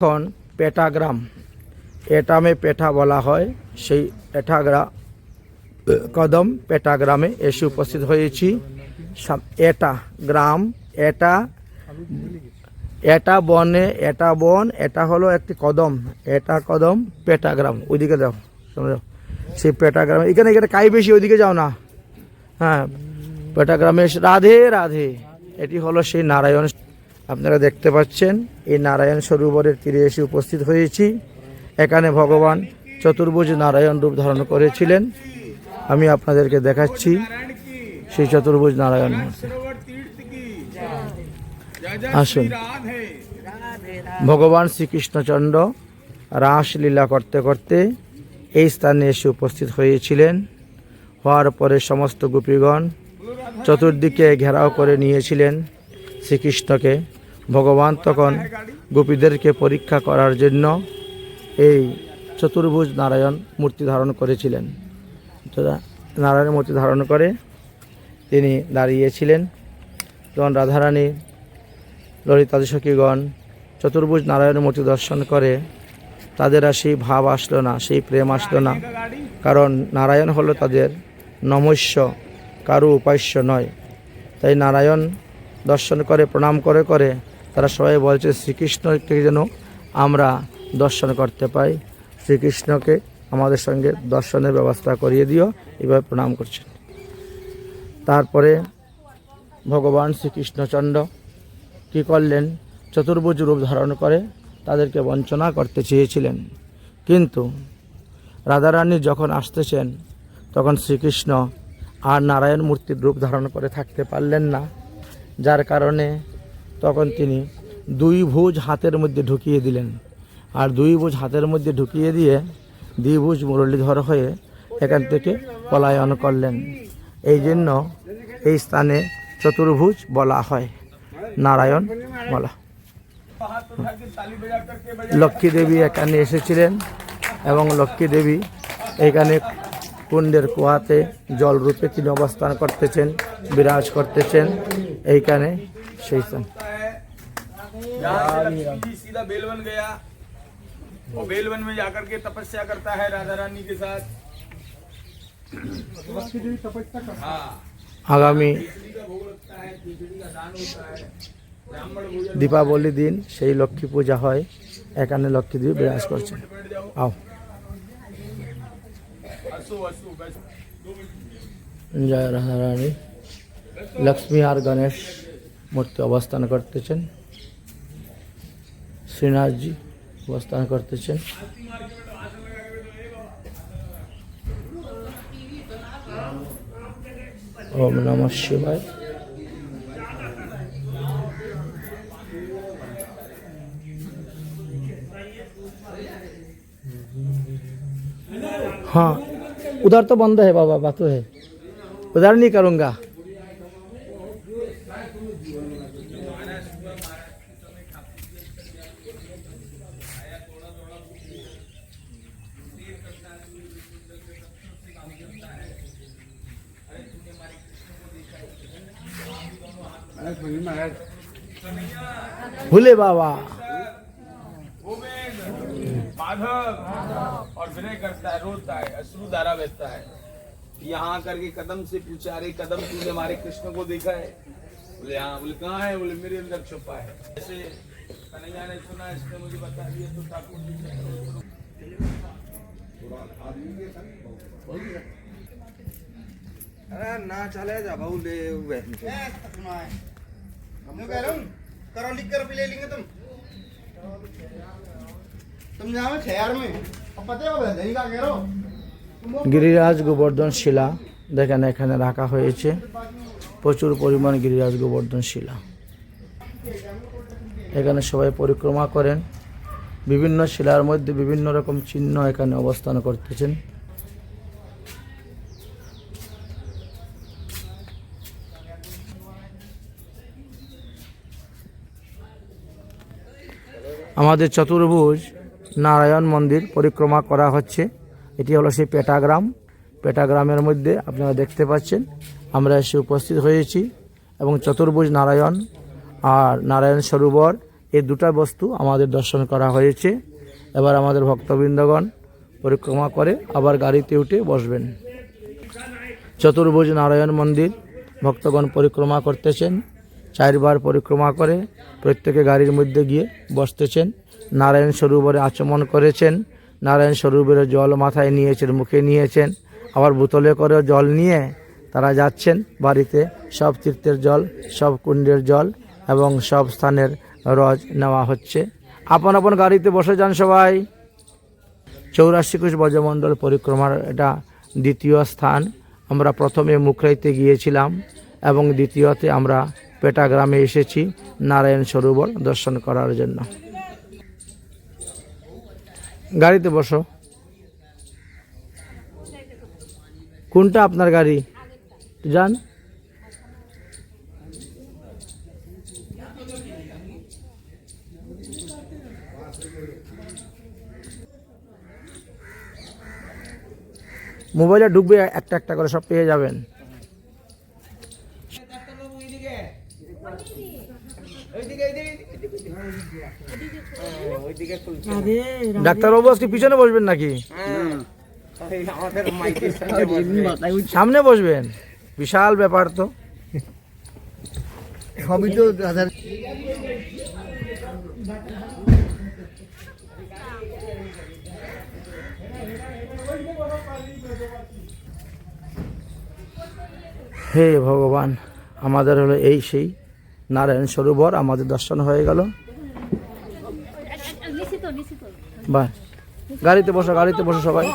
এখন পেটাগ্রাম। এটামে পেঠা বলা হয়। সেই পেঠাগ্রা, কদম পেটাগ্রামে এসে উপস্থিত হয়েছি। এটা গ্রাম, এটা এটা বনে, এটা বন, এটা হলো একটি কদম। এটা কদম পেটাগ্রাম। ওইদিকে যাও যাও। সেই পেটাগ্রাম, এখানে এখানে কাই বেশি, ওইদিকে যাও না। হ্যাঁ পেটাগ্রামে রাধে রাধে। এটি হলো সেই নারায়ণ আপনারা দেখতে পাচ্ছেন, এই নারায়ণ সরোবরের তীরে এসে উপস্থিত হয়েছি। এখানে ভগবান চতুর্ভুজ নারায়ণ রূপ ধারণ করেছিলেন। আমি আপনাদেরকে দেখাচ্ছি সেই চতুর্ভুজ নারায়ণ আসুন। ভগবান শ্রীকৃষ্ণচন্দ্র রাসলীলা করতে করতে এই স্থানে এসে উপস্থিত হয়েছিলেন। হওয়ার পরে সমস্ত গোপীগণ চতুর্দিকে ঘেরাও করে নিয়েছিলেন শ্রীকৃষ্ণকে। ভগবান তখন গোপীদেরকে পরীক্ষা করার জন্য এই চতুর্ভুজ নারায়ণ মূর্তি ধারণ করেছিলেন। নারায়ণ মূর্তি ধারণ করে তিনি দাঁড়িয়েছিলেন। তখন রাধারানী ললিতাদি সখীগণ চতুর্ভুজ নারায়ণ মূর্তি দর্শন করে তাদের আর সেই ভাব আসলো না, সেই প্রেম আসলো না। কারণ নারায়ণ হলো তাদের নমস্য, কারু উপাস্য নয়। তাই নারায়ণ দর্শন করে, প্রণাম করে করে তারা সবাই বলছে, শ্রীকৃষ্ণকে যেন আমরা দর্শন করতে পাই। শ্রীকৃষ্ণকে আমাদের সঙ্গে দর্শনের ব্যবস্থা করিয়ে দিও। এভাবে প্রণাম করছেন। তারপরে ভগবান শ্রীকৃষ্ণচন্দ্র কী করলেন? চতুর্ভুজ রূপ ধারণ করে তাদেরকে বঞ্চনা করতে চেয়েছিলেন। কিন্তু রাধারানী যখন আসতেছেন, তখন শ্রীকৃষ্ণ আর নারায়ণ মূর্তির রূপ ধারণ করে থাকতে পারলেন না। যার কারণে তখন তিনি দুই ভুজ হাতের মধ্যে ঢুকিয়ে দিলেন। আর দুই ভুজ হাতের মধ্যে ঢুকিয়ে দিয়ে দ্বিভুজ মুরলীধর হয়ে এখান থেকে পলায়ন করলেন। এই জন্য এই স্থানে চতুর্ভুজ বলা হয়। নারায়ণ বলা। লক্ষ্মী দেবী এখানে এসেছিলেন এবং লক্ষ্মী দেবী এখানে কুণ্ডের কুয়াতে জলরূপে তিনি অবস্থান করতেছেন, বিরাজ করতেছেন। এইখানে সেই স্থান। यहाँ से लक्ष्मी जी सीधा बेलवन गया और बेलवन में जाकर के तपस्या करता है राधा रानी के साथ हाँ আগামী खिचड़ी का भोग लगता है खिचड़ी का दान होता है ब्राह्मण भोजन দীপাবলি দিন সেই লক্ষ্মী পূজা হয় এখানে লক্ষ্মী দেবী বিরাজ করছেন बैठ जाओ আও असु असु बस জয় রাধারানী লক্ষ্মী আর গণেশ মূর্তি অবস্থান করতেছেন শ্রীনাথজি অবস্থান করতেছেন ওম নম শিবায় हाँ उधर तो बंद है बाबा बात तो है उधर नहीं करूँगा भूले बाबा। माधव और विनय करता है रोता है अश्रु धारा बहता है यहाँ आकर के कदम से पूछा अरे कदम तूने हमारे कृष्ण को देखा है। बोले हाँ बोले, कहाँ है? बोले, मेरे अंदर छुपा है। ऐसे कन्हैया ने सुना इसने मुझे बता दिया तो ठाकुर जी से अरे ना चले जा भाऊ ले हुए हम कह रहा हूँ करो लिख कर भी ले लेंगे तुम तुम जाओ शहर में अब पता है वो दही का कह रहा हो গিরিরাজ গোবর্ধন শিলা দেখেন এখানে রাখা হয়েছে প্রচুর পরিমাণ গিরিরাজ গোবর্ধন শিলা এখানে সবাই পরিক্রমা করেন। বিভিন্ন শিলার মধ্যে বিভিন্ন রকম চিহ্ন এখানে অবস্থান করতেছেন। আমাদের চতুর্ভুজ নারায়ণ মন্দির পরিক্রমা করা হচ্ছে। এটি হলো সেই পেটাগ্রাম। পেটাগ্রামের মধ্যে আপনারা দেখতে পাচ্ছেন, আমরা এসে উপস্থিত হয়েছি এবং চতুর্ভুজ নারায়ণ আর নারায়ণ সরোবর, এই দুটা বস্তু আমাদের দর্শন করা হয়েছে। এবার আমাদের ভক্তবৃন্দগণ পরিক্রমা করে আবার গাড়িতে উঠে বসবেন। চতুর্ভুজ নারায়ণ মন্দির, ভক্তগণ পরিক্রমা করতেছেন, চারবার পরিক্রমা করে প্রত্যেকে গাড়ির মধ্যে গিয়ে বসতেছেন। নারায়ণ সরোবরে আচমন করেছেন, নারায়ণ সরোবরে জল মাথায় নিয়েছেন, মুখে নিয়েছেন, আবার বোতলে করে জল নিয়ে তারা যাচ্ছেন, বাড়িতে সব তীর্থের জল, সব কুণ্ডের জল এবং সব স্থানের রজ নেওয়া হচ্ছে। আপন আপন গাড়িতে বসে যান সবাই। চৌরাশি কোষ ব্রজমণ্ডল পরিক্রমার এটা দ্বিতীয় স্থান। আমরা প্রথমে মুখরাইতে গিয়েছিলাম এবং দ্বিতীয়তে আমরা পেটা গ্রামে এসেছি নারায়ণ সরোবর দর্শন করার জন্য। গাড়িতে বসো। কোনটা আপনার গাড়ি? যান। মোবাইলে ঢুকবে, একটা একটা করে সব পেয়ে যাবেন। ডাক্তারবাবু আজকে পিছনে বসবেন নাকি? সামনে বসবেন। বিশাল ব্যাপার তো। সবই তো হে ভগবান আমাদের হলো এই সেই নারায়ণ সরোবর আমাদের দর্শন হয়ে গেল। গাড়িতে বসো গাড়িতে বসো সবাই।